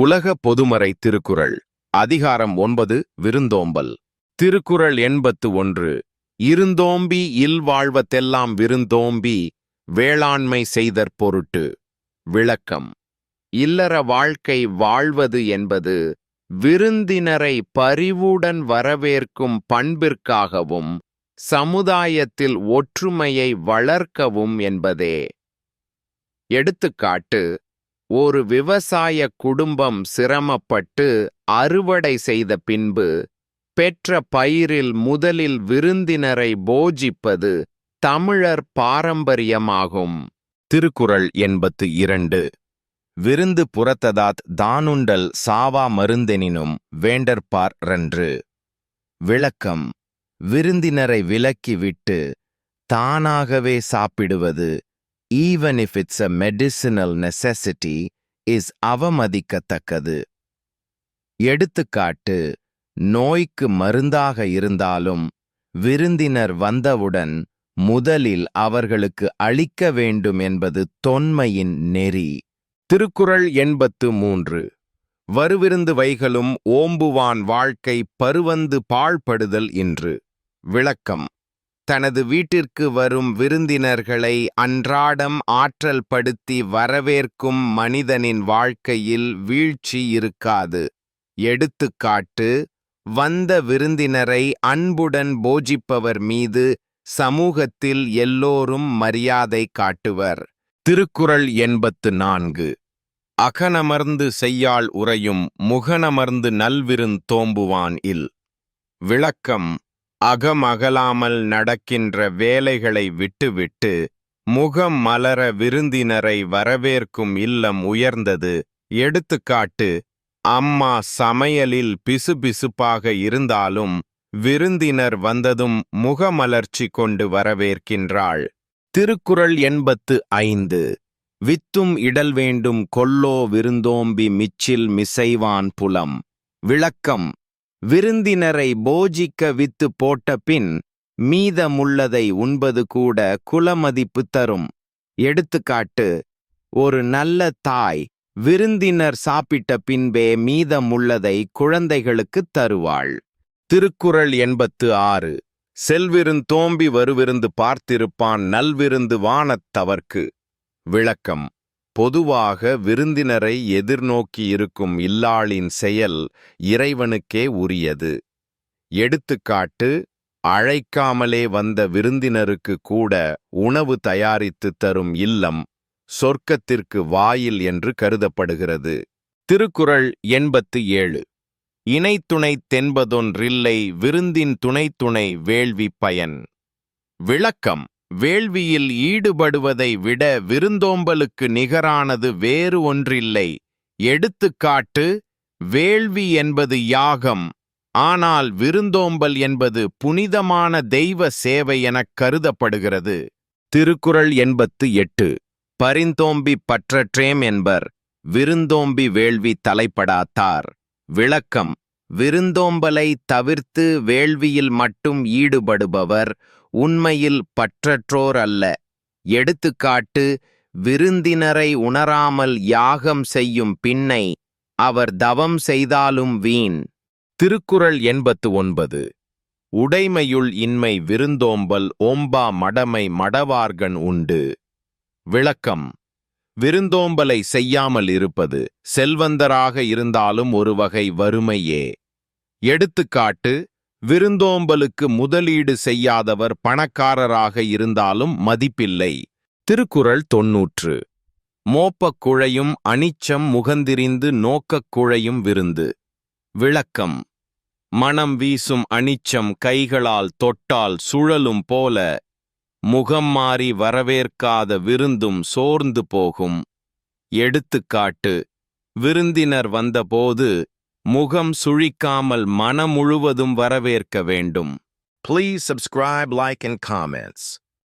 உலக பொதுமறை திருக்குறள் அதிகாரம் ஒன்பது விருந்தோம்பல். திருக்குறள் எண்பத்து ஒன்று இருந்தோம்பி இல்வாழ்வத்தெல்லாம் விருந்தோம்பி வேளாண்மை செய்தற் பொருட்டு விளக்கம். இல்லற வாழ்க்கை வாழ்வது என்பது விருந்தினரை பரிவுடன் வரவேற்கும் பண்பிற்காகவும் சமுதாயத்தில் ஒற்றுமையை வளர்க்கவும் என்பதே. எடுத்துக்காட்டு ஒரு விவசாய குடும்பம் சிரமப்பட்டு அறுவடை செய்த பின்பு பெற்ற பயிரில் முதலில் விருந்தினரை போஜிப்பது தமிழர் பாரம்பரியமாகும். திருக்குறள் எண்பத்து இரண்டு. விருந்து புறத்ததாத் தானுண்டல் சாவா மருந்தெனினும் வேண்டற்பார் ரன்று. விளக்கம். விருந்தினரை விலக்கிவிட்டு தானாகவே சாப்பிடுவது even if it's a medicinal necessity is அவமதிக்கத்தக்கது. எடுத்துக்காட்டு நோய்க்கு மருந்தாக இருந்தாலும் விருந்தினர் வந்தவுடன் முதலில் அவர்களுக்கு அளிக்க வேண்டும் என்பது தொன்மையின் நெறி. திருக்குறள் எண்பத்து மூன்று. வருவிருந்து வைகளும் ஓம்புவான் வாழ்க்கை பருவந்து பாழ்படுதல் இன்று. விளக்கம். தனது வீட்டிற்கு வரும் விருந்தினர்களை அன்றாடம் ஆற்றல் படுத்தி வரவேற்கும் மனிதனின் வாழ்க்கையில் வீழ்ச்சி இருக்காது. எடுத்துக்காட்டு வந்த விருந்தினரை அன்புடன் போஜிப்பவர் மீது சமூகத்தில் எல்லோரும் மரியாதை காட்டுவர். திருக்குறள் எண்பத்து நான்கு. அகனமர்ந்து செய்யாள் உறையும் முகனமர்ந்து நல்விருந்தோம்புவான் இல். விளக்கம் அகமகலாமல் நடக்கின்ற வேலைகளை விட்டுவிட்டு முகம் மலர விருந்தினரை வரவேற்கும் இல்லம் உயர்ந்தது. எடுத்துக்காட்டு அம்மா சமையலில் பிசுபிசுப்பாக இருந்தாலும் விருந்தினர் வந்ததும் முகமலர்ச்சி கொண்டு வரவேற்கின்றாள். திருக்குறள் எண்பத்து ஐந்து வித்தும் இடல் வேண்டும் கொல்லோ விருந்தோம்பி மிச்சில் மிசைவான் புலம். விளக்கம் விருந்தினரை போஜிக்க வித்து போட்ட பின் மீதமுள்ளதை உண்பது கூட குலமதிப்பு தரும். எடுத்துக்காட்டு ஒரு நல்ல தாய் விருந்தினர் சாப்பிட்ட பின்பே மீதமுள்ளதை குழந்தைகளுக்குத் தருவாள். திருக்குறள் எண்பத்து ஆறு செல்விருந்தோம்பி வருவிருந்து பார்த்திருப்பான் நல்விருந்து வானத்தவர்க்கு விளக்கம் பொதுவாக விருந்தினரை எதிர்நோக்கி இருக்கும் இல்லாளின் செயல் இறைவனுக்கே உரியது. எடுத்துக்காட்டு அழைக்காமலே வந்த விருந்தினருக்கு கூட உணவு தயாரித்து தரும் இல்லம் சொர்க்கத்திற்கு வாயில் என்று கருதப்படுகிறது. திருக்குறள் எண்பத்து ஏழு. இணைத்துணை தென்பதொன்றில்லை விருந்தின் துணைத்துணை வேள்வி பயன். விளக்கம் வேள்வியில் ஈடுபடுவதை விட விருந்தோம்பலுக்கு நிகரானது வேறு ஒன்றில்லை. எடுத்துக்காட்டு வேள்வி என்பது யாகம் ஆனால் விருந்தோம்பல் என்பது புனிதமான தெய்வ சேவை எனக் கருதப்படுகிறது. திருக்குறள் எண்பத்து எட்டு பரிந்தோம்பி பற்றற்றேம் என்பர் விருந்தோம்பி வேள்வி தலைப்படாத்தார். விளக்கம் விருந்தோம்பலை தவிர்த்து வேள்வியில் மட்டும் ஈடுபடுபவர் உண்மையில் பற்றற்றோர் அல்ல. எடுத்துக்காட்டு விருந்தினரை உணராமல் யாகம் செய்யும் பின்னை அவர் தவம் செய்தாலும் வீண். திருக்குறள் எண்பத்து ஒன்பது. உடைமையுள் இன்மை விருந்தோம்பல் ஓம்பா மடமை மடவார்கன் உண்டு. விளக்கம். விருந்தோம்பலை செய்யாமல் இருப்பது செல்வந்தராக இருந்தாலும் ஒரு வகை வறுமையே. எடுத்துக்காட்டு விருந்தோம்பலுக்கு முதலீடு செய்யாதவர் பணக்காரராக இருந்தாலும் மதிப்பில்லை. திருக்குறள் தொன்னூற்று. மோப்பக் குழையும் அனிச்சம் முகந்திரிந்து நோக்கக் குழையும் விருந்து. விளக்கம். மனம் வீசும் அனிச்சம் கைகளால் தொட்டால் சுழலும் போல முகம் மாறி வரவேற்காத விருந்தும் சோர்ந்து போகும். எடுத்துக்காட்டு. விருந்தினர் வந்தபோது முகம் சுழிக்காமல் மனம் முழுவதும் வரவேற்க வேண்டும் please subscribe like and comments